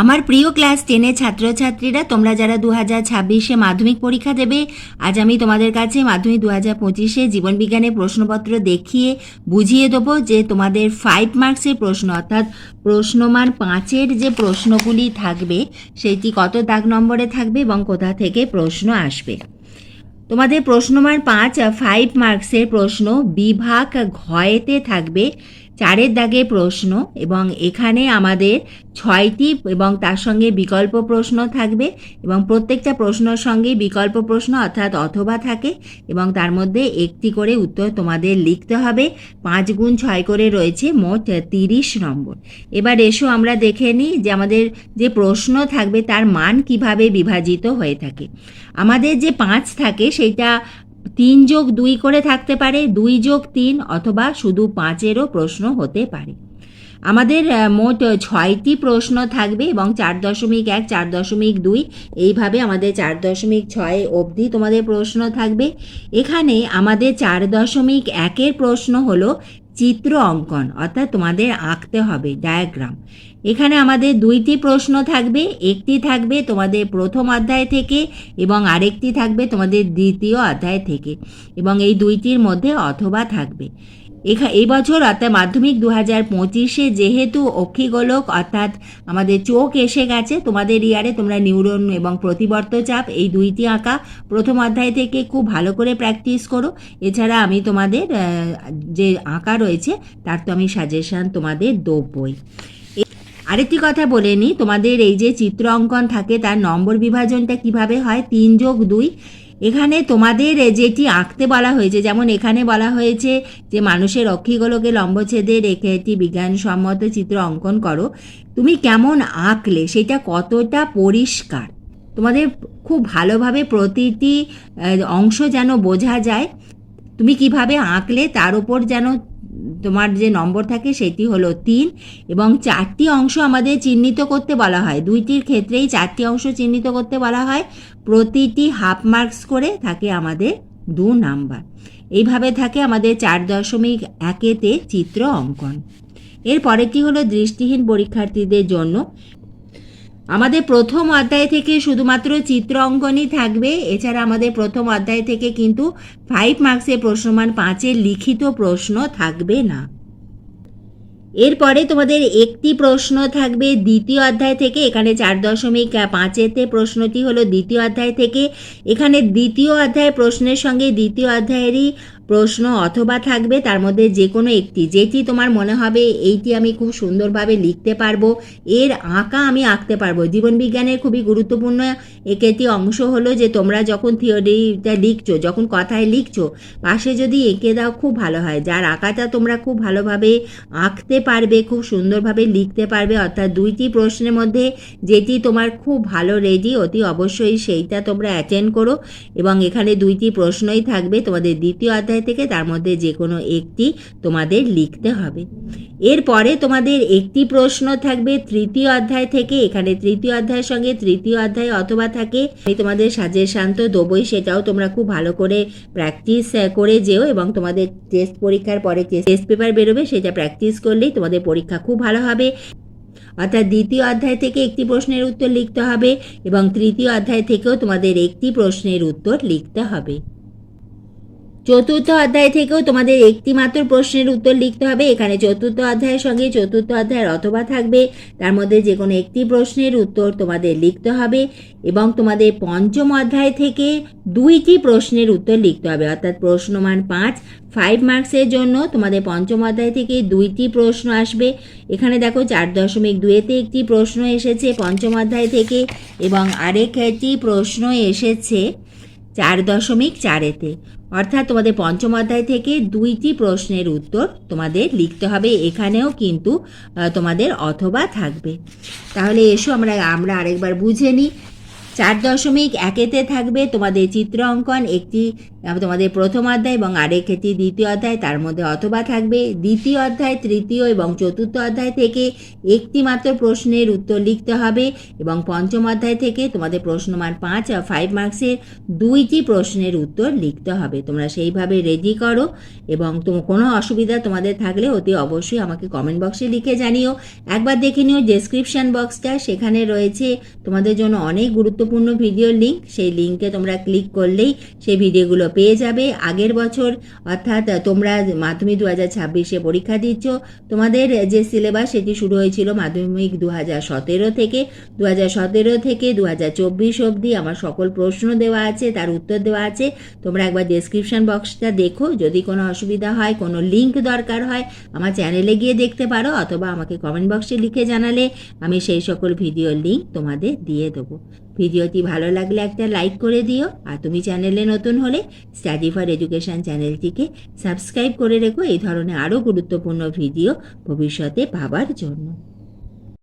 আমার প্রিয় ক্লাস টেনের ছাত্রছাত্রীরা, তোমরা যারা দু হাজার ছাব্বিশে মাধ্যমিক পরীক্ষা দেবে, আজ আমি তোমাদের কাছে মাধ্যমিক দু হাজার পঁচিশে জীবনবিজ্ঞানের প্রশ্নপত্র দেখিয়ে বুঝিয়ে দেবো যে তোমাদের ফাইভ মার্কসের প্রশ্ন, অর্থাৎ প্রশ্নমান পাঁচের যে প্রশ্নগুলি থাকবে, সেটি কত দাগ নম্বরে থাকবে এবং কোথা থেকে প্রশ্ন আসবে। তোমাদের প্রশ্নমান পাঁচ ফাইভ মার্কসের প্রশ্ন বিভাগ ঘয়েতে থাকবে। চারের দাগে প্রশ্ন এবং এখানে আমাদের ছয়টি এবং তার সঙ্গে বিকল্প প্রশ্ন থাকবে এবং প্রত্যেকটা প্রশ্নের সঙ্গে বিকল্প প্রশ্ন অর্থাৎ অথবা থাকে এবং তার মধ্যে একটি করে উত্তর তোমাদের লিখতে হবে। পাঁচ গুণ ছয় করে রয়েছে মোট তিরিশ নম্বর। এবার এসো আমরা দেখে নিই যে আমাদের যে প্রশ্ন থাকবে তার মান কীভাবে বিভাজিত হয়ে থাকে। আমাদের যে পাঁচ থাকে সেটা তিন যোগ দুই করে থাকতে পারে, দুই যোগ তিন অথবা শুধু পাঁচেরও প্রশ্ন হতে পারে। আমাদের মোট ছয়টি প্রশ্ন থাকবে এবং চার দশমিক এক, চার দশমিক দুই, এইভাবে আমাদের চার দশমিক ছয় অবধি তোমাদের প্রশ্ন থাকবে। এখানে আমাদের চার দশমিক একের প্রশ্ন হলো চিত্র অঙ্কন, অর্থাৎ তোমাদের আঁকতে হবে ডায়াগ্রাম। এখানে আমাদের দুইটি প্রশ্ন থাকবে, একটি থাকবে তোমাদের প্রথম অধ্যায় থেকে এবং আরেকটি থাকবে তোমাদের দ্বিতীয় অধ্যায় থেকে এবং এই দুইটির মধ্যে অথবা থাকবে। এখা, এই বছর অর্থাৎ মাধ্যমিক দু হাজার পঁচিশে যেহেতু অক্ষিগোলক অর্থাৎ আমাদের চোখ এসে গেছে, তোমাদের ইয়ারে তোমরা নিউরন এবং প্রতিবর্ত চাপ এই দুইটি আঁকা। প্রথম অধ্যায় থেকে খুব ভালো করে প্র্যাকটিস করো। এছাড়া আমি তোমাদের যে আঁকা রয়েছে তার তো আমি সাজেশন তোমাদের দেবই। আরেকটি কথা বলে নিই তোমাদের এই যে চিত্র অঙ্কন থাকে তার নম্বর বিভাজনটা কীভাবে হয়? তিন যোগ দুই। এখানে তোমাদের যেটি আঁকতে বলা হয়েছে, যেমন এখানে বলা হয়েছে যে মানুষের অক্ষিগোলকে লম্বছেদে রেখে একটি বিজ্ঞানসম্মত চিত্র অঙ্কন করো। তুমি কেমন আঁকলে সেটা কতটা পরিষ্কার? তোমাদের খুব ভালোভাবে প্রতিটি অংশ যেন বোঝা যায়। তুমি কীভাবে আঁকলে তার উপর যেন তোমার যে নম্বর থাকে সেটি হলো তিন এবং চারটি অংশ আমাদের চিহ্নিত করতে বলা হয়। দুইটির ক্ষেত্রেই চারটি অংশ চিহ্নিত করতে বলা হয়। প্রতিটি হাফ মার্কস করে থাকে আমাদের দু নাম্বার। এইভাবে থাকে আমাদের চার দশমিক একেতে চিত্র অঙ্কন। এর পরেরটি হলো দৃষ্টিহীন পরীক্ষার্থীদের জন্য আমাদের প্রথম অধ্যায় থেকে শুধুমাত্র চিত্র অঙ্কনই থাকবে। এছাড়া আমাদের প্রথম অধ্যায় থেকে কিন্তু ফাইভ মার্কসের প্রশ্নমান পাঁচের লিখিত প্রশ্ন থাকবে না। এরপরে তোমাদের একটি প্রশ্ন থাকবে দ্বিতীয় অধ্যায় থেকে, এখানে চার দশমিক পাঁচেতে প্রশ্নটি হলো দ্বিতীয় অধ্যায় থেকে। এখানে দ্বিতীয় অধ্যায় প্রশ্নের সঙ্গে দ্বিতীয় অধ্যায়েরই প্রশ্ন অথবা থাকবে, তার মধ্যে যে কোনো একটি। যেটি তোমার মনে হবে এইটি আমি খুব সুন্দরভাবে লিখতে পারব। এর আঁকা আমি আঁকতে পারব। জীবনবিজ্ঞানের খুবই গুরুত্বপূর্ণ একটি অংশ হলো যে, তোমরা যখন থিওরিটা লিখছো, যখন কথায় লিখছো, পাশে যদি এঁকে দাও, খুব ভালো হয়। যার আঁকাটা তোমরা খুব ভালোভাবে আঁকতে পারবে, খুব সুন্দরভাবে লিখতে পারবে। অর্থাৎ দুইটি প্রশ্নের মধ্যে যেটি তোমার খুব ভালো রেডি অতি অবশ্যই সেইটা তোমরা অ্যাটেন্ড করো। এবং এখানে দুইটি প্রশ্নই থাকবে তোমাদের দ্বিতীয় অধ্যায় থেকে, তার মধ্যে যে কোনো একটি তোমাদের লিখতে হবে। এরপরে তোমাদের একটি প্রশ্ন থাকবে তৃতীয় অধ্যায় থেকে, এখানে তৃতীয় অধ্যায়ের সঙ্গে তৃতীয় অধ্যায় অথবা থাকে, আমি তোমাদের সাজেশান তো দেবই, সেটাও তোমরা খুব ভালো করে প্র্যাকটিস করে যেও এবং তোমাদের টেস্ট পরীক্ষার পরে টেস্ট পেপার বেরোবে, সেটা প্র্যাকটিস করলেই তোমাদের পরীক্ষা খুব ভালো হবে। অর্থাৎ দ্বিতীয় অধ্যায় থেকে একটি প্রশ্নের উত্তর লিখতে হবে এবং তৃতীয় অধ্যায় থেকেও তোমাদের একটি প্রশ্নের উত্তর লিখতে হবে। চতুর্থ অধ্যায় থেকেও তোমাদের একটি মাত্র প্রশ্নের উত্তর লিখতে হবে। এখানে চতুর্থ অধ্যায়ের সঙ্গে চতুর্থ অধ্যায়ের অথবা থাকবে। তার মধ্যে যে কোনো একটি প্রশ্নের উত্তর তোমাদের লিখতে হবে এবং তোমাদের পঞ্চম অধ্যায় থেকে দুইটি প্রশ্নের উত্তর লিখতে হবে। অর্থাৎ প্রশ্নমান পাঁচ ফাইভ মার্কসের জন্য তোমাদের পঞ্চম অধ্যায় থেকে দুইটি প্রশ্ন আসবে। এখানে দেখো চার দশমিক দুয়েতে একটি প্রশ্ন এসেছে পঞ্চম অধ্যায় থেকে এবং আরেকটি প্রশ্ন এসেছে চার দশমিক চারেতে অর্থাৎ তোমাদের পঞ্চম অধ্যায় থেকে দুইটি প্রশ্নের উত্তর তোমাদের লিখতে হবে। এখানেও কিন্তু তোমাদের অথবা থাকবে। তাহলে এসো আমরা আমরা আরেকবার বুঝে নিই। চার দশমিক একেতে থাকবে তোমাদের চিত্র অঙ্কন, একটি তোমাদের প্রথম অধ্যায় এবং আরেকটি দ্বিতীয় অধ্যায়, তার মধ্যে অথবা থাকবে দ্বিতীয় অধ্যায়, তৃতীয় এবং চতুর্থ অধ্যায় থেকে একটি মাত্র প্রশ্নের উত্তর লিখতে হবে এবং পঞ্চম অধ্যায় থেকে তোমাদের প্রশ্ন প্রশ্নমান পাঁচ ফাইভ মার্কসের দুইটি প্রশ্নের উত্তর লিখতে হবে। তোমরা সেইভাবে রেডি করো এবং কোনো অসুবিধা তোমাদের থাকলে অতি অবশ্যই আমাকে কমেন্ট বক্সে লিখে জানিও। একবার দেখে নিও ডেসক্রিপশন বক্সটা সেখানে রয়েছে তোমাদের জন্য অনেক গুরুত্বপূর্ণ ভিডিওর লিঙ্ক সেই লিঙ্কে তোমরা ক্লিক করলেই সেই ভিডিওগুলো পেয়ে যাবে। আগের বছর, অর্থাৎ তোমরা মাধ্যমিক দু হাজার ছাব্বিশে পরীক্ষা দিচ্ছ। তোমাদের যে সিলেবাস সেটি শুরু হয়েছিল মাধ্যমিক দু হাজার সতেরো থেকে। দু হাজার সতেরো থেকে দু হাজার চব্বিশ অবধি আমার সকল প্রশ্ন দেওয়া আছে, তার উত্তর দেওয়া আছে। তোমরা একবার ডেসক্রিপশন বক্সটা দেখো। যদি কোনো অসুবিধা হয়, কোনো লিঙ্ক দরকার হয়, আমার চ্যানেলে গিয়ে দেখতে পারো, অথবা আমাকে কমেন্ট বক্সে লিখে জানালে, আমি সেই সকল ভিডিওর লিঙ্ক তোমাদের দিয়ে দেবো। ভিডিওটি ভালো লাগলে একটা লাইক করে দিও। আর তুমি চ্যানেলে নতুন হলে স্টাডি ফর এডুকেশান চ্যানেলটিকে সাবস্ক্রাইব করে রেখো। এই ধরনের আরও গুরুত্বপূর্ণ ভিডিও ভবিষ্যতে পাবার জন্য।